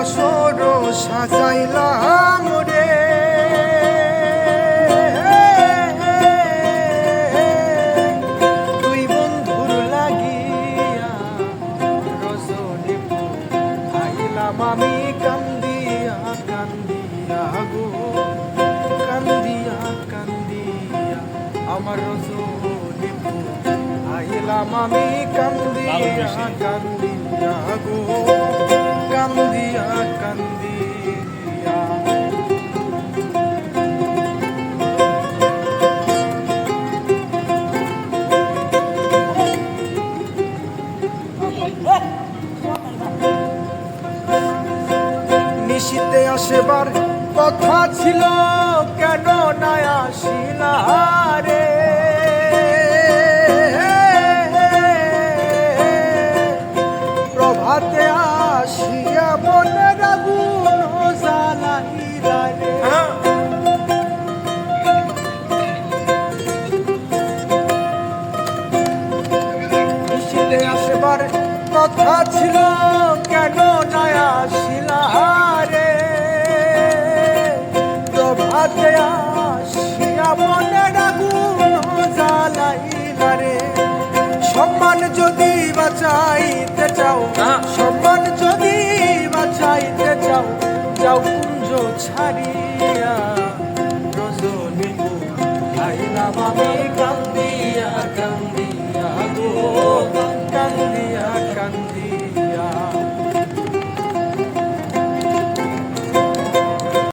বাসর সাজাইলাম রে। দুই বন্ধুর লাগিয়া রজনী আইলাম আমি কান্দিয়া কান্দিয়া গো। কান্দিয়া কান্দিয়া আমার রজনী আইলাম আমি কান্দিয়া কান্দিয়া গো। আসেবার কথা ছিল কেন না আসিলা? প্রভাতে আসিয়া আসবার কথা ছিল কেন না আসিলা? আসিয়া আগুন জ্বালাইলা রে। সম্মান যদি বাঁচাইতে চাও সম্মান যদি বাঁচাইতে চাও যাও কুঞ্জ ছাড়িয়া।